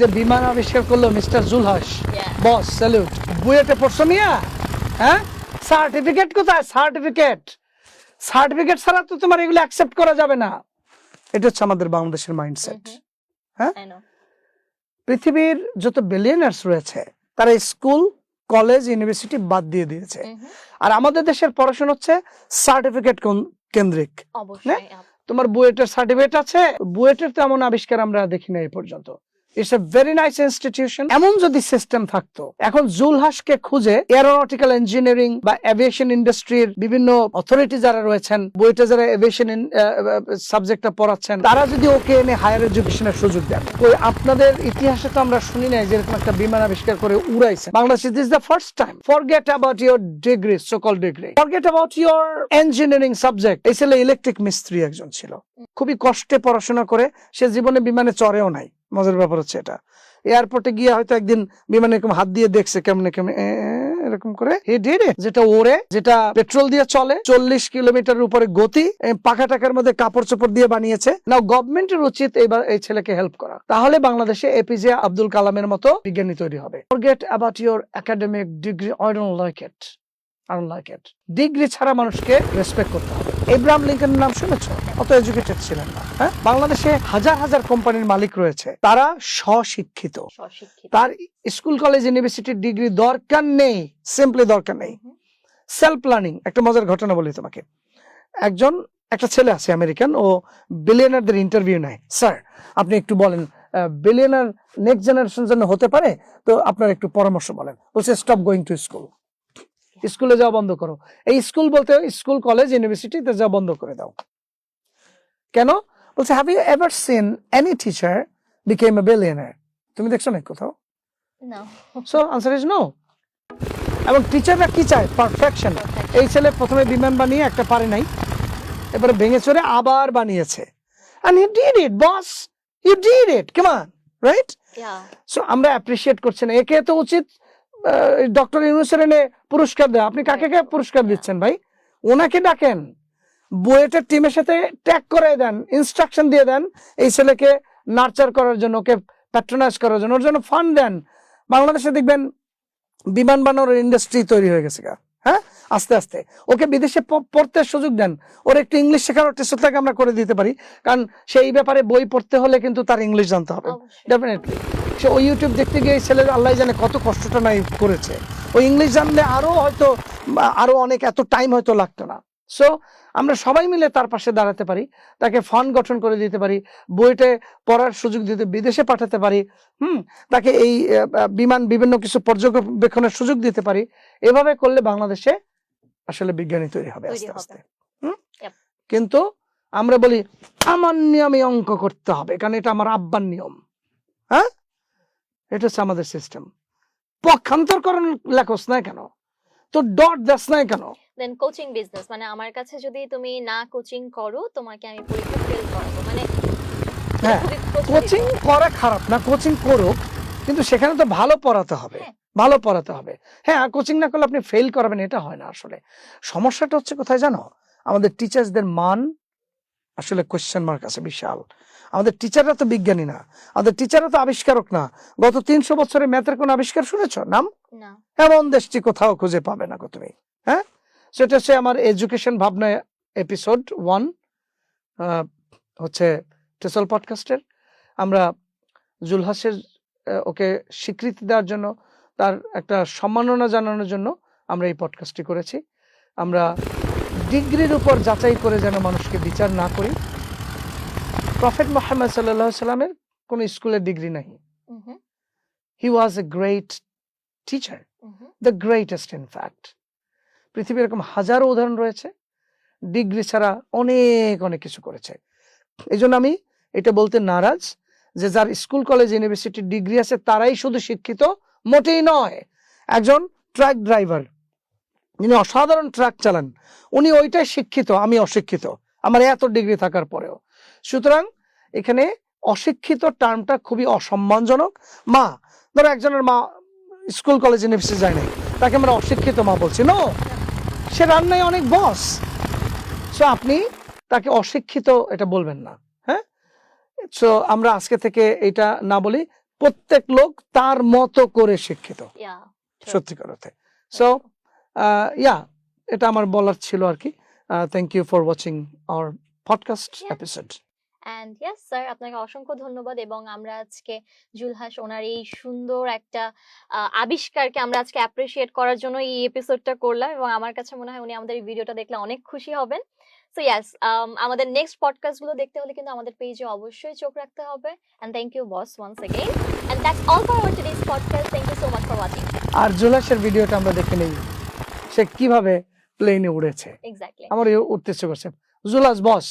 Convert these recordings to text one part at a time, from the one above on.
যে বিমান আবিষ্কার করল মিস্টার জুলহাস। বস স্যালুট বুয়েটে পড়ছো মিয়া? হ্যাঁ? সার্টিফিকেট কোথায়? সার্টিফিকেট সার্টিফিকেট ছাড়া তো তোমার এগুলো অ্যাকসেপ্ট করা যাবে না। এটা হচ্ছে আমাদের বাংলাদেশের মাইন্ডসেট হ্যাঁ? পৃথিবীর যত বিলিয়নার্স রয়েছে তারা স্কুল কলেজ ইউনিভার্সিটি বাদ দিয়ে দিয়েছে। Mhm. আর আমাদের দেশের পড়াশোনা হচ্ছে সার্টিফিকেট কেন্দ্রিক। অবশ্যই তোমার বুয়েটের সার্টিফিকেট আছে। বুয়েটের তেমন আবিষ্কার আমরা দেখি না এই পর্যন্ত। It's a very nice institution এমন যদি সিস্টেম থাকতো, এখন জুলহাসকে খুঁজে ইঞ্জিনিয়ারিং বা এভিয়েশন ইন্ডাস্ট্রির বিভিন্ন অথরিটি যারা রয়েছেন বুয়েটে যারা এভিয়েশন সাবজেক্টটা পড়াচ্ছেন, তারা যদি ওকে এনে হায়ার এডুকেশনের সুযোগ দেন। ওই আপনাদের ইতিহাসে তো আমরা শুনি নাই যেরকম একটা বিমান আবিষ্কার করে উড়াইছে। Bangladesh this the first time forget about your degree সকল degree forget about your engineering subject এই ছেলে ইলেকট্রিক মিস্ত্রি একজন ছিল। খুবই কষ্টে পড়াশোনা করে, সে জীবনে বিমানে চড়েও নাই। মজার ব্যাপার হচ্ছে এটা। এয়ারপোর্টে গিয়ে হয়তো একদিন বিমানে এরকম হাত দিয়ে দেখছে কেমনে কেমনে এরকম করে হে ডিড ইট যেটা ওড়ে, যেটা পেট্রোল দিয়ে চলে, চল্লিশ কিলোমিটার উপরে গতি পাখা টাকার মধ্যে কাপড় চোপড় দিয়ে বানিয়েছে। নাও গভর্নমেন্টের উচিত এবার এই ছেলেকে হেল্প করা। তাহলে বাংলাদেশে এপিজে আব্দুল কালামের মতো বিজ্ঞানী তৈরি হবে। Forget about your academic degree I don't like it like it degree ছাড়া মানুষকে রেসপেক্ট করতে হবে। এব্রাহাম লিঙ্কনের নাম শুনেছো? অত এডুকেটেড ছিলেন না হ্যাঁ? বাংলাদেশে হাজার হাজার কোম্পানির মালিক রয়েছে। তারা স্বশিক্ষিত। তার স্কুল কলেজ ইউনিভার্সিটির ডিগ্রি দরকার নেই সিম্পলি দরকার নেই. সেলফ প্ল্যানিং একটা মজার ঘটনা বলি তোমাকে। একজন একটা ছেলে আছে আমেরিকান ও বিলিয়নারদের ইন্টারভিউ নেয়। স্যার আপনি একটু বলেন বিলিয়নার নেক্সট জেনারেশন জন্য হতে পারে? তো আপনার একটু পরামর্শ বলেন। বলছে স্টপ গোয়িং টু স্কুল স্কুলে যাওয়া বন্ধ করো। এই স্কুল বলতে স্কুল কলেজ ইউনিভার্সিটিতে যাওয়া বন্ধ করে দাও। কেন? বলছে have you ever seen any teacher became a billionaire তুমি দেখছ না কোথাও? সো আনসার ইজ নো এবং টিচাররা কি চায়? পারফেকশন এই ছেলে প্রথমে বিমান বানিয়ে একটা পারে নাই এবারে ভেঙে চড়ে আবার বানিয়েছে। And you did it boss! You did it come on right? So আমরা অ্যাপ্রিসিয়েট করছি না। একে তো উচিত ডক্টর ইউনুসের এনে পুরস্কার দেয়। আপনি কাকে কে পুরস্কার দিচ্ছেন ভাই? ওনাকে ডাকেন। বুয়েটের টিমের সাথে ট্যাগ করে দেন ইনস্ট্রাকশন দিয়ে দেন এই ছেলেকে নার্চার করার জন্য ওকে প্যাট্রোনাইজ করার জন্য ওর জন্য ফান্ড দেন। বাংলাদেশে দেখবেন বিমান বানানোর ইন্ডাস্ট্রি তৈরি হয়ে গেছে গা, হ্যাঁ? আস্তে আস্তে। ওকে বিদেশে পড়তে সুযোগ দেন। ওর একটু ইংলিশ শেখানোর চেষ্টা আমরা করে দিতে পারি। কারণ সেই ব্যাপারে বই পড়তে হলে কিন্তু তার ইংলিশ জানতে হবে। ডেফিনেটলি সে ওই ইউটিউব দেখতে গিয়ে ছেলের আল্লাহ জানে কত কষ্টটা নাই করেছে। ওই ইংলিশ জানলে আরও হয়তো বা আরও অনেক এত টাইম হয়তো লাগতো না। সো আমরা সবাই মিলে তার পাশে দাঁড়াতে পারি তাকে ফান্ড গঠন করে দিতে পারি বইটে পড়ার সুযোগ দিতে বিদেশে পাঠাতে পারি হুম তাকে এই বিমান বিভিন্ন কিছু পর্যবেক্ষণের সুযোগ দিতে পারি এভাবে করলে বাংলাদেশে আসলে বিজ্ঞানী তৈরি হবে আস্তে আস্তে। হুম? কিন্তু আমরা বলি আমার নিয়মে অঙ্ক করতে হবে কারণ এটা আমার আব্বার নিয়ম। হ্যাঁ? এটা হচ্ছে আমাদের সিস্টেম পক্ষান্তরকরণ লেখস না কেন? তো ডট দাস না কেন? দেন কোচিং বিজনেস মানে আমার কাছে যদি তুমি না কোচিং করো তোমাকে আমি পরীক্ষা ফেল করাবো। মানে হ্যাঁ। কোচিং করা খারাপ না কোচিং করুক কিন্তু সেখানে তো ভালো পড়াতে হবে। হ্যাঁ। ভালো পড়াতে হবে। হ্যাঁ কোচিং না করলে আপনি ফেল করাবেন এটা হয় না আসলে। সমস্যাটা হচ্ছে কোথায় জানো? আমাদের টিচার্সদের মান আসলে কোয়েশ্চেন মার্ক আছে বিশাল। আমাদের টিচাররা তো বিজ্ঞানী না। আমাদের টিচাররা তো আবিষ্কারক না। গত তিনশো বছরে ম্যাথের কোন আবিষ্কার শুনেছো? নাম? এমন দেশটি কোথাও খুঁজে পাবে না গো তুমি হ্যাঁ? সেটা হচ্ছে আমার এডুকেশন ভাবনা এপিসোড ওয়ান হচ্ছে টেসল পডকাস্টের আমরা জুলহাসের ওকে স্বীকৃতি দেওয়ার জন্য তার একটা সম্মাননা জানানোর জন্য আমরা এই পডকাস্টটি করেছি। আমরা ডিগ্রির উপর যাচাই করে যেন মানুষকে বিচার না করি। প্রফেট মোহাম্মদ সাল্লাহ সাল্লামের কোনো স্কুলের ডিগ্রি নাই। হুম he was a great teacher the greatest in fact পৃথিবীর এরকম হাজারো উদাহরণ রয়েছে ডিগ্রি ছাড়া অনেক অনেক কিছু করেছে। এই জন্য আমি এটা বলতে নারাজ যে যার স্কুল কলেজ ইউনিভার্সিটি ডিগ্রি আছে তারাই শুধু শিক্ষিত মোটেই নয়। একজন ট্রাক ড্রাইভার যিনি অসাধারণ ট্রাক চালান উনি ওইটাই শিক্ষিত আমি অশিক্ষিত। আমার এত ডিগ্রি থাকার পরেও। সুতরাং এখানে অশিক্ষিত টার্মটা খুবই অসম্মানজনক। মা ধরো একজনের মা স্কুল কলেজ ইউনিভার্সিটি যায় নাই তাকে আমরা অশিক্ষিত মা বলছি। নো সে রান্নায় অনেক বস সো আপনি তাকে অশিক্ষিত এটা বলবেন না হ্যাঁ? সো আমরা আজকে থেকে এটা না বলি প্রত্যেক লোক তার মতো করে শিক্ষিত. সত্যিকার অর্থে সো ইয়া এটা আমার বলার ছিল আর কি। Thank you for watching our podcast. Episode and yes sir আপনাকে অসংখ্য ধন্যবাদ এবং আমরা আজকে জুলহাস ওনার এই সুন্দর একটা আবিষ্কারকে আমরা আজকে অ্যাপ্রিসিয়েট করার জন্য এই এপিসোডটা করলাম এবং আমার কাছে মনে হয় উনি আমাদের এই ভিডিওটা দেখলে অনেক খুশি হবেন। সো ইয়াস আমাদের নেক্সট পডকাস্টগুলো দেখতে হলে কিন্তু আমাদের পেজে অবশ্যই চোখ রাখতে হবে। And thank you boss once again and that's all for our today's podcast thank you so much for watching আর জুলাসের ভিডিওটা আমরা দেখে নেই সে কীভাবে প্লেনে উড়েছে। এক্স্যাক্টলি আমার উঠতে ইচ্ছে করছে। জুলাস বস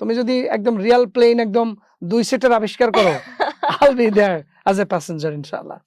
তুমি যদি একদম রিয়েল প্লেন একদম দুই সিটের আবিষ্কার করো I'll be there as a passenger ইনশাআল্লাহ।